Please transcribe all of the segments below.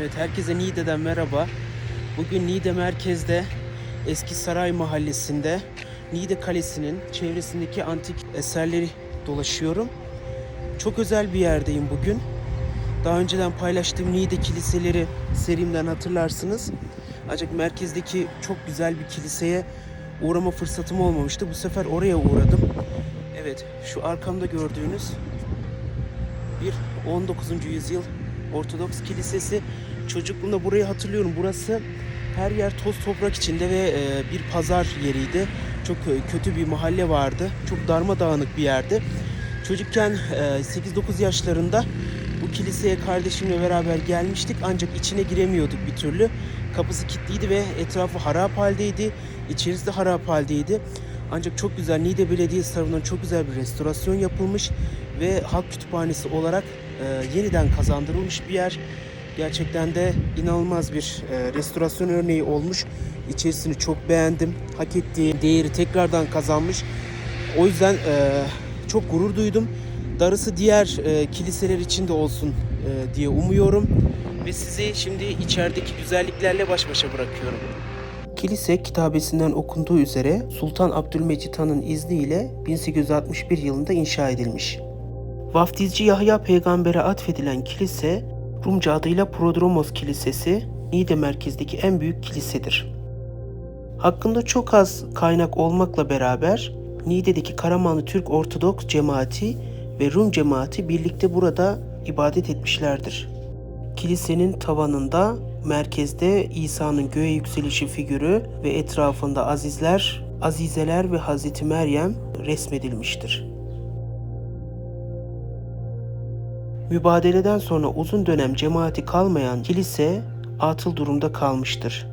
Evet herkese Niğde'den merhaba. Bugün Niğde merkezde Eski Saray Mahallesi'nde Niğde Kalesi'nin çevresindeki antik eserleri dolaşıyorum. Çok özel bir yerdeyim bugün. Daha önceden paylaştığım Niğde kiliseleri serimden hatırlarsınız. Ancak merkezdeki çok güzel bir kiliseye uğrama fırsatım olmamıştı. Bu sefer oraya uğradım. Evet şu arkamda gördüğünüz bir 19. yüzyıl Ortodoks Kilisesi. Çocukluğumda burayı hatırlıyorum. Burası her yer toz toprak içinde ve e, bir pazar yeriydi. Çok e, kötü bir mahalle vardı. Çok darmadağınık bir yerdi. Çocukken e, 8-9 yaşlarında bu kiliseye kardeşimle beraber gelmiştik ancak içine giremiyorduk bir türlü. Kapısı kilitliydi ve etrafı harap haldeydi. İçerisi de harap haldeydi. Ancak çok güzel Niğde Belediyesi tarafından çok güzel bir restorasyon yapılmış ve halk kütüphanesi olarak e, yeniden kazandırılmış bir yer. Gerçekten de inanılmaz bir e, restorasyon örneği olmuş. İçerisini çok beğendim. Hak ettiği değeri tekrardan kazanmış. O yüzden e, çok gurur duydum. Darısı diğer e, kiliseler için de olsun e, diye umuyorum. Ve sizi şimdi içerideki güzelliklerle baş başa bırakıyorum. Kilise kitabesinden okunduğu üzere Sultan Abdülmecit Han'ın izniyle 1861 yılında inşa edilmiş. Vaftizci Yahya peygambere atfedilen kilise Rumca adıyla Prodromos Kilisesi Niğde merkezdeki en büyük kilisedir. Hakkında çok az kaynak olmakla beraber Niğde'deki Karamanlı Türk Ortodoks cemaati ve Rum cemaati birlikte burada ibadet etmişlerdir. Kilisenin tavanında merkezde İsa'nın göğe yükselişi figürü ve etrafında azizler, azizeler ve Hazreti Meryem resmedilmiştir. Mübadeleden sonra uzun dönem cemaati kalmayan kilise atıl durumda kalmıştır.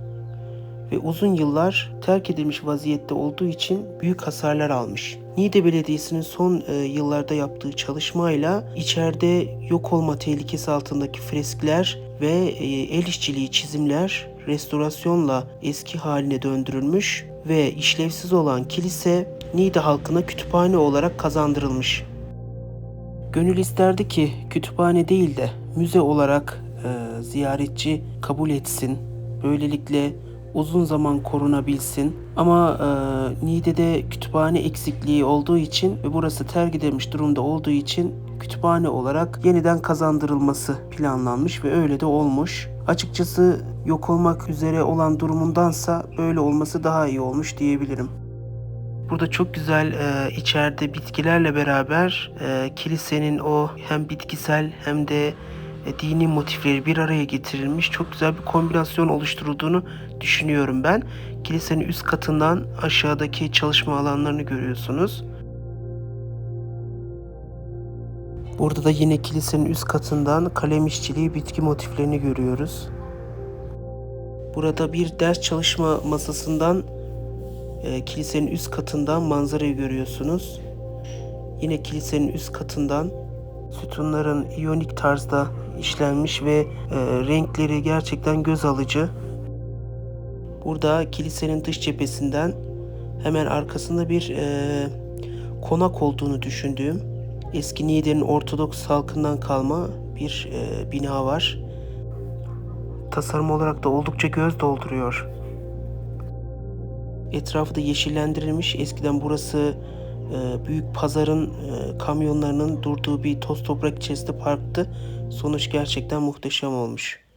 Ve uzun yıllar terk edilmiş vaziyette olduğu için büyük hasarlar almış. Niğde Belediyesi'nin son e, yıllarda yaptığı çalışmayla içeride yok olma tehlikesi altındaki freskler ve e, el işçiliği çizimler restorasyonla eski haline döndürülmüş ve işlevsiz olan kilise Niğde halkına kütüphane olarak kazandırılmış. Gönül isterdi ki kütüphane değil de müze olarak e, ziyaretçi kabul etsin. Böylelikle uzun zaman korunabilsin. Ama e, Niğde'de kütüphane eksikliği olduğu için ve burası terk edilmiş durumda olduğu için kütüphane olarak yeniden kazandırılması planlanmış ve öyle de olmuş. Açıkçası yok olmak üzere olan durumundansa böyle olması daha iyi olmuş diyebilirim. Burada çok güzel e, içeride bitkilerle beraber e, kilisenin o hem bitkisel hem de e, dini motifleri bir araya getirilmiş çok güzel bir kombinasyon oluşturulduğunu düşünüyorum ben. Kilisenin üst katından aşağıdaki çalışma alanlarını görüyorsunuz. Burada da yine kilisenin üst katından kalem işçiliği bitki motiflerini görüyoruz. Burada bir ders çalışma masasından e, kilisenin üst katından manzarayı görüyorsunuz. Yine kilisenin üst katından sütunların iyonik tarzda işlenmiş ve e, renkleri gerçekten göz alıcı. Burada kilisenin dış cephesinden hemen arkasında bir e, konak olduğunu düşündüğüm eski Niğde'nin Ortodoks halkından kalma bir e, bina var. Tasarım olarak da oldukça göz dolduruyor. Etrafı da yeşillendirilmiş. Eskiden burası e, büyük pazarın e, kamyonlarının durduğu bir toz toprak içerisinde parktı. Sonuç gerçekten muhteşem olmuş.